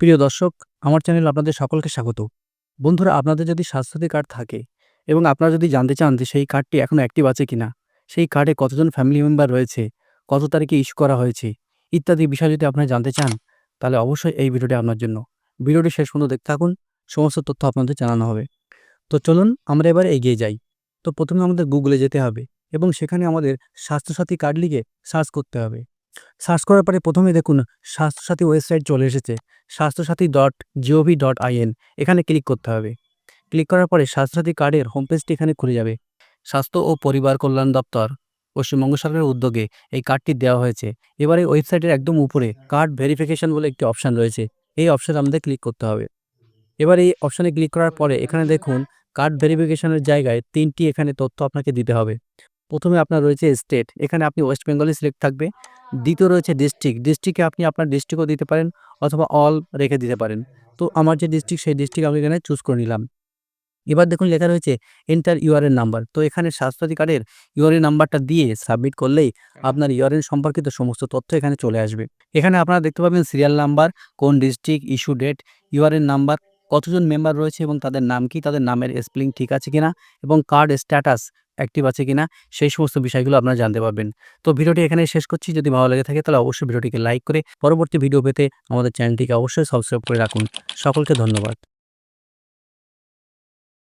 প্রিয় দর্শক, আমার চ্যানেল আপনাদের সকলকে স্বাগত। বন্ধুরা, আপনাদের যদি স্বাস্থ্যসাথী কার্ড থাকে এবং আপনারা যদি জানতে চান যে সেই কার্ডটি এখনও অ্যাক্টিভ আছে কিনা, সেই কার্ডে কতজন ফ্যামিলি মেম্বার রয়েছে, কত তারিখে ইস্যু করা হয়েছে, ইত্যাদি বিষয় যদি আপনারা জানতে চান, তাহলে অবশ্যই এই ভিডিওটি আপনার জন্য। ভিডিওটি শেষ পর্যন্ত দেখতে থাকুন, সমস্ত তথ্য আপনাদের জানানো হবে। তো চলুন, আমরা এবার এগিয়ে যাই। তো প্রথমে আমাদের গুগলে যেতে হবে এবং সেখানে আমাদের স্বাস্থ্যসাথী কার্ড লিখে সার্চ করতে হবে। সার্চ করার পরে প্রথমে দেখুন, স্বাস্থ্যসাথী ওয়েবসাইট চলে এসেছে। Swasthyasathi dot GOV dot IN এখানে ক্লিক করতে হবে। ক্লিক করার পরে স্বাস্থ্যসাথী কার্ডের হোম পেজটি এখানে খুলে যাবে। স্বাস্থ্য ও পরিবার কল্যাণ দপ্তর, পশ্চিমবঙ্গ সরকারের উদ্যোগে এই কার্ডটি দেওয়া হয়েছে। এবারে ওয়েবসাইটের একদম উপরে কার্ড ভেরিফিকেশন বলে একটি অপশান রয়েছে। এই অপশানে আমাদের ক্লিক করতে হবে। এবার এই অপশানে ক্লিক করার পরে এখানে দেখুন, কার্ড ভেরিফিকেশনের জায়গায় তিনটি এখানে তথ্য আপনাকে দিতে হবে। প্রথমে আপনার রয়েছে স্টেট এখানে আপনি ওয়েস্ট বেঙ্গলে সিলেক্ট থাকবে। দ্বিতীয় রয়েছে ডিস্ট্রিক্ট ডিস্ট্রিক্টে আপনি আপনার ডিস্ট্রিক্টও দিতে পারেন অথবা অল রেখে দিতে পারেন। তো আমার যে ডিস্ট্রিক্ট সেই ডিস্ট্রিক্ট আমি এখানে চুজ করে নিলাম। এবার দেখুন লেখা রয়েছে এন্টার ইউআরএন নাম্বার তো এখানে স্বাস্থ্যসাথী কার্ডের ইউআরএন নাম্বারটা দিয়ে সাবমিট করলেই আপনার ইউআরএন সম্পর্কিত সমস্ত তথ্য এখানে চলে আসবে। এখানে আপনারা দেখতে পাবেন সিরিয়াল নাম্বার কোন district issue date URN number কতজন মেম্বার রয়েছে এবং তাদের নাম কি, তাদের নামের স্পেলিং ঠিক আছে কিনা এবং কার্ড স্ট্যাটাস অ্যাক্টিভ আছে কিনা, সেই সমস্ত বিষয়গুলো আপনারা জানতে পারবেন। তো ভিডিওটি এখানে শেষ করছি। যদি ভালো লেগে থাকে তাহলে অবশ্যই ভিডিওটিকে লাইক করে পরবর্তী ভিডিও পেতে আমাদের চ্যানেলটিকে অবশ্যই সাবস্ক্রাইব করে রাখুন। সকলকে ধন্যবাদ।